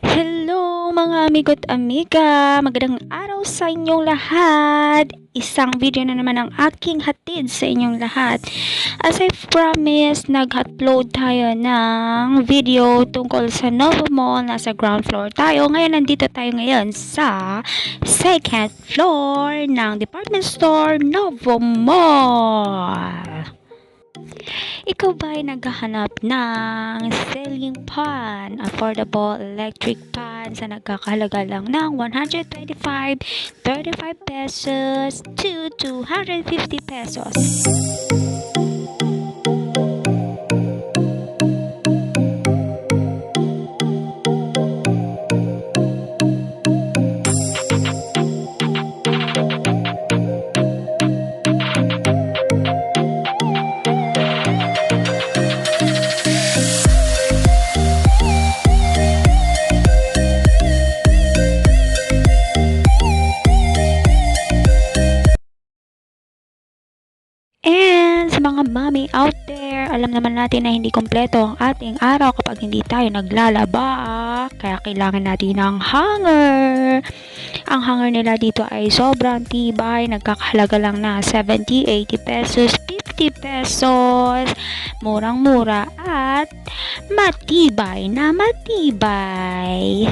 Hello mga amigo't amiga! Magandang araw sa inyong lahat! Isang video na naman ang aking hatid sa inyong lahat. As I promised, nag-upload tayo ng video tungkol sa Novo Mall. Nasa ground floor tayo. Ngayon, nandito tayo ngayon sa second floor ng department store Novo Mall. Ikaw ba ay naghahanap ng ceiling fan, affordable electric fan sa nagkakahalaga lang ng 125, 35 pesos to 250 pesos? Mga mommy out there, alam naman natin na hindi kompleto ang ating araw kapag hindi tayo naglalaba. Kaya kailangan natin ng hanger. Ang hanger nila dito ay sobrang tibay. Nagkakahalaga lang na 70, 80 pesos, 50 pesos. Murang-mura at matibay na matibay.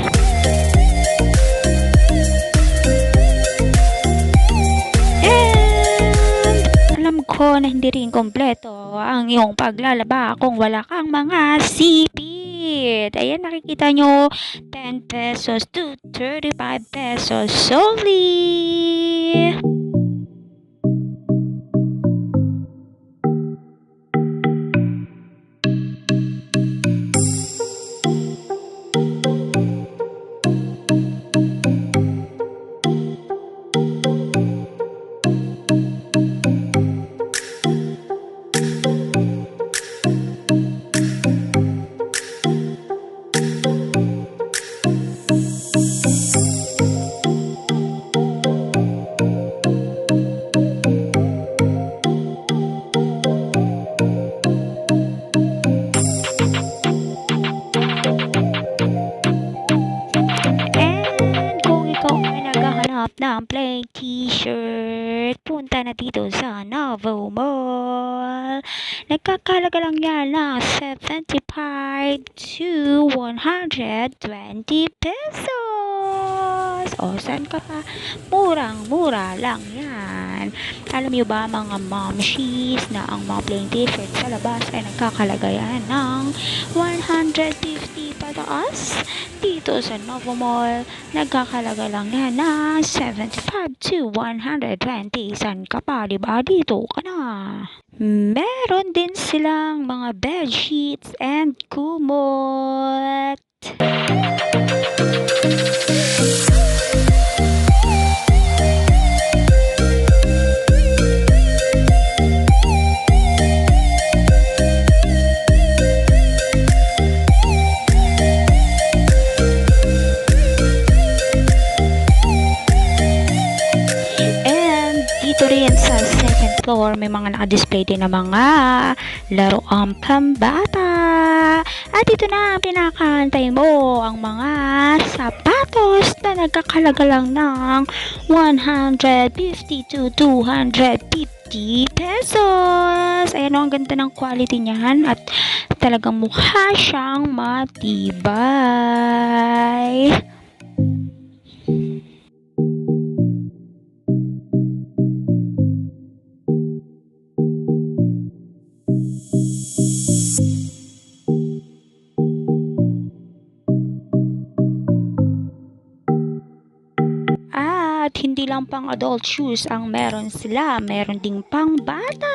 Ko na hindi rin kompleto ang iyong paglalaba kung wala kang mga sipit. Ayan, nakikita nyo, 10 pesos to 35 pesos only. Ng plain t-shirt, punta na dito sa Novo Mall. Nagkakalaga lang yan ng 75 to 120 pesos. O, saan ka pa? Murang-mura lang yan. Alam niyo ba mga momshies na ang mga plain t-shirt sa labas ay nagkakalaga yan ng 150 pataas? Dito sa Novo Mall, nagkakalaga lang yan na 75 to 120. San ka pa, diba? Dito ka na. Meron din silang mga bed sheets and kumot. Dito rin sa second floor, may mga naka-display din na mga laruang pambata. At ito na pinakantay mo, ang mga sapatos na nagkakalaga lang ng 150 to 250 pesos. Ayan o, ang ganda ng quality niyan at talagang mukha siyang matibay. Hindi lang pang adult shoes ang meron sila, meron ding pang bata.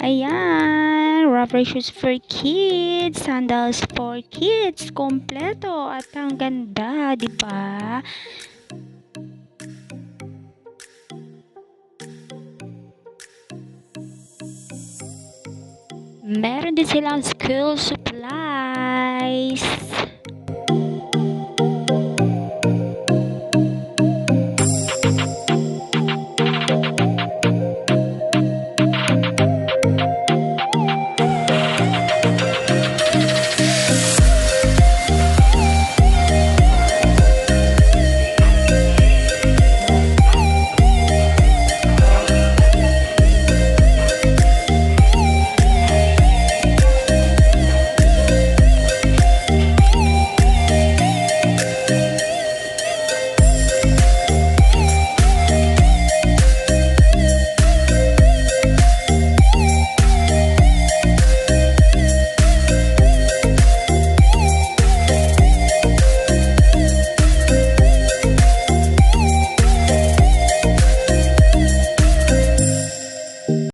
Ayan, rubber shoes for kids, sandals for kids, kompleto at ang ganda, 'di ba? Meron din silang school.